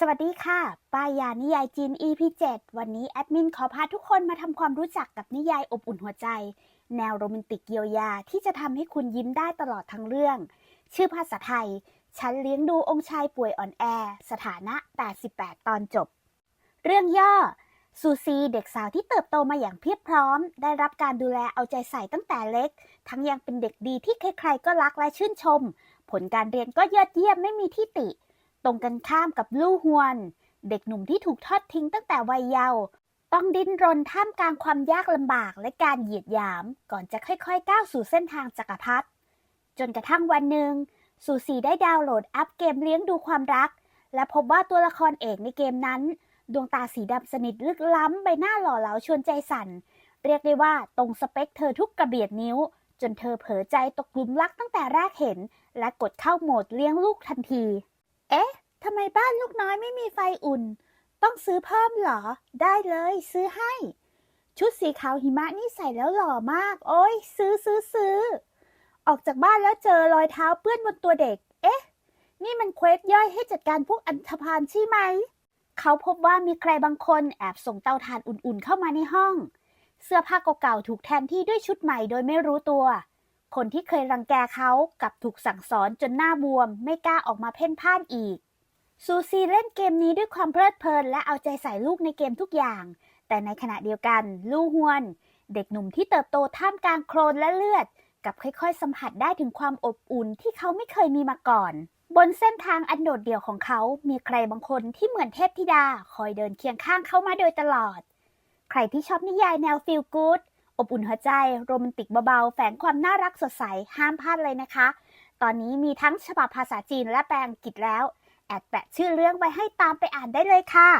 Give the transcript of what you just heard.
สวัสดีค่ะ ป้ายานิยายจีน EP 7วันนี้แอดมินขอพาทุกคนมาทำความรู้จักกับนิยายอบอุ่นหัวใจ แนวโรแมนติกเยียวยาที่จะทำให้คุณยิ้มได้ตลอดทั้งเรื่อง ชื่อภาษาไทย ฉันเลี้ยงดูองค์ชายป่วยอ่อนแอ สถานะ 88 ตอนจบ เรื่องย่อ ซูซีเด็กสาวที่เติบโตมาอย่างเพียบพร้อม ได้รับการดูแลเอาใจใส่ตั้งแต่เล็ก ทั้งยังเป็นเด็กดีที่ใครๆก็รักและชื่นชม ผลการเรียนก็ยอดเยี่ยมไม่มีที่ติ รงกันข้ามกับลู่ฮวน เด็กหนุ่มที่ถูกทอดทิ้งตั้งแต่วัยเยาว์ต้องดิ้นรนท่ามกลางความยากลำบากและการเหยียดหยาม ก่อนจะค่อยๆ ก้าวสู่เส้นทางจักรพรรดิจนกระทั่งวันหนึ่งซูซีได้ดาวน์โหลดแอปเกมเลี้ยงดูความรัก และพบว่าตัวละครเอกในเกมนั้น ดวงตาสีดำสนิทลึกล้ำใบหน้าหล่อเหลาชวนใจสั่น เรียกได้ว่าตรงสเปคเธอทุกกระเบียดนิ้ว จนเธอเผลอใจตกลุมรักตั้งแต่แรกเห็น และกดเข้าโหมดเลี้ยงลูกทันที เอ๊ะทำไมบ้านลูกน้อยไม่มีไฟอุ่น ต้องซื้อเพิ่มเหรอ ได้เลยซื้อให้ ชุดสีขาวหิมะนี่ใส่แล้วหล่อมาก โอ้ยซื้อซื้อซื้อ ออกจากบ้านแล้วเจอรอยเท้าเปื้อนบนตัวเด็ก เอ๊ะ นี่มันเควสย่อยให้จัดการพวกอันธพาลใช่ไหม เขาพบว่ามีใครบางคนแอบส่งเตาถ่านอุ่นๆเข้ามาในห้อง เสื้อผ้าเก่าๆถูกแทนที่ด้วยชุดใหม่โดยไม่รู้ตัว คนที่เคยรังแกเขากับถูกสั่งสอนจนหน้าบวม ไม่กล้าออกมาเพ่นพ่านอีก ซูซีเล่นเกมนี้ด้วยความเพลิดเพลิน และเอาใจใส่ลูกในเกมทุกอย่าง แต่ในขณะเดียวกันลู่ฮวน เด็กหนุ่มที่เติบโตท่ามกลางโคลนและเลือด กับค่อยๆ สัมผัสได้ถึงความอบอุ่นที่เขาไม่เคยมีมาก่อน บนเส้นทางอันโดดเดี่ยวของเขา มีใครบางคนที่เหมือนเทพธิดาคอยเดินเคียงข้างเขามาโดยตลอด ใครที่ชอบนิยายแนวฟีลกู๊ด อบอุ่นหัวใจโรแมนติกเบาๆ แฝงความน่ารักสดใส ห้ามพลาดเลยนะคะ ตอนนี้มีทั้งฉบับภาษาจีนและแปลอังกฤษแล้ว แอดแปะชื่อเรื่องไว้ให้ตามไปอ่านได้เลยค่ะ